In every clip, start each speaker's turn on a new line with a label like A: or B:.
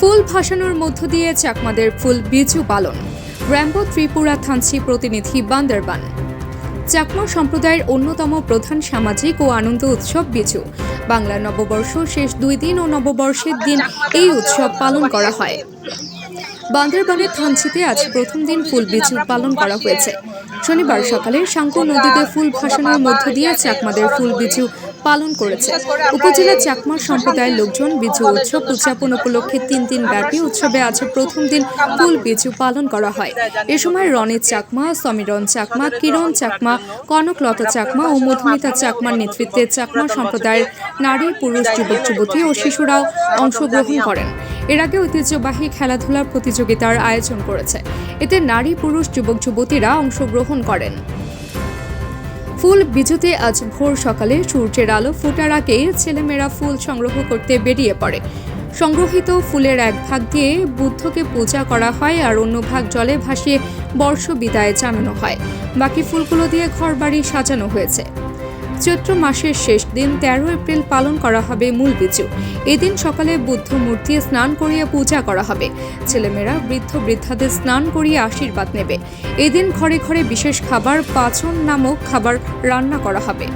A: ফুল ভাসানোর মধ্য দিয়ে চাকমাদের ফুল বিজু পালন। র্যাম্বো ত্রিপুরা থানসি প্রতিনিধি বান্দরবান। চাকমা সম্প্রদায়ের অন্যতম প্রধান সামাজিক ও আনন্দ উৎসব বিজু। বাংলা নববর্ষ শেষ দুই দিন ও নববর্ষের দিন এই উৎসব পালন করা হয়। বান্দরবানের থানচিতে আজ প্রথম দিন ফুল বিজু পালন করা হয়েছে। শনিবার সকালে শাঙ্কু নদীতে ফুল ভাসানোর মধ্য দিয়ে চাকমাদের ফুল বিজু পালন করেছে। উপজেলা চাকমা সম্প্রদায়ের লোকজন বিজু উৎসব উদযাপন উপলক্ষে তিন দিন ব্যাপী উৎসবে আজ প্রথম দিন ফুল বিজু পালন করা হয়। এ সময় রনে চাকমা, সমীরণ চাকমা, কিরণ চাকমা, কনকলতা চাকমা ও মধুমিতা চাকমার নেতৃত্বে চাকমা সম্প্রদায়ের নারী, পুরুষ, যুবক, যুবতী ও শিশুরাও অংশগ্রহণ করেন। এর আগে ঐতিহ্যবাহী খেলাধুলার প্রতিযোগিতার আয়োজন করেছে। এতে নারী, পুরুষ, যুবক, যুবতীরা অংশগ্রহণ করেন। ফুল বিজুতে আজ ভোর সকালে সূর্যের আলো ফোটার আগে ছেলেমেয়েরা ফুল সংগ্রহ করতে বেরিয়ে পড়ে। সংগ্রহিত ফুলের এক ভাগ দিয়ে বুদ্ধকে পূজা করা হয় আর অন্য ভাগ জলে ভাসিয়ে বর্ষ বিদায় জানানো হয়। বাকি ফুলগুলো দিয়ে ঘরবাড়ি সাজানো হয়েছে। চৈত্র মাসের শেষ দিন তেরো এপ্রিল পালন করা হবে মূল বিজু। এদিন সকালে বুদ্ধ মূর্তি স্নান করিয়ে পূজা করা হবে। ছেলেমেয়েরা, বৃদ্ধ বৃদ্ধাদের স্নান করিয়ে আশীর্বাদ নেবে। এদিন ঘরে ঘরে বিশেষ খাবার, পাচন নামক খাবার রান্না করা হবে।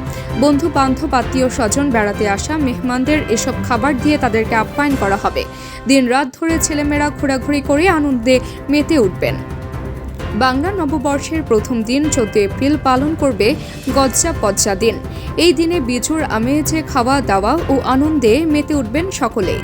A: বন্ধু বান্ধব, আত্মীয় স্বজন বেড়াতে আসা মেহমানদের এসব খাবার দিয়ে তাদেরকে আপ্যায়ন করা হবে। দিন রাত ধরে ছেলেমেয়েরা ঘোরাঘুরি করে আনন্দে মেতে উঠবেন। বাংলা নববর্ষের প্রথম দিন চোদ্দ এপ্রিল পালন করবে গজ্জা পজ্জা দিন। এই দিনে বিজুর আমেজে খাওয়া দাওয়া ও আনন্দে মেতে উঠবেন সকলেই।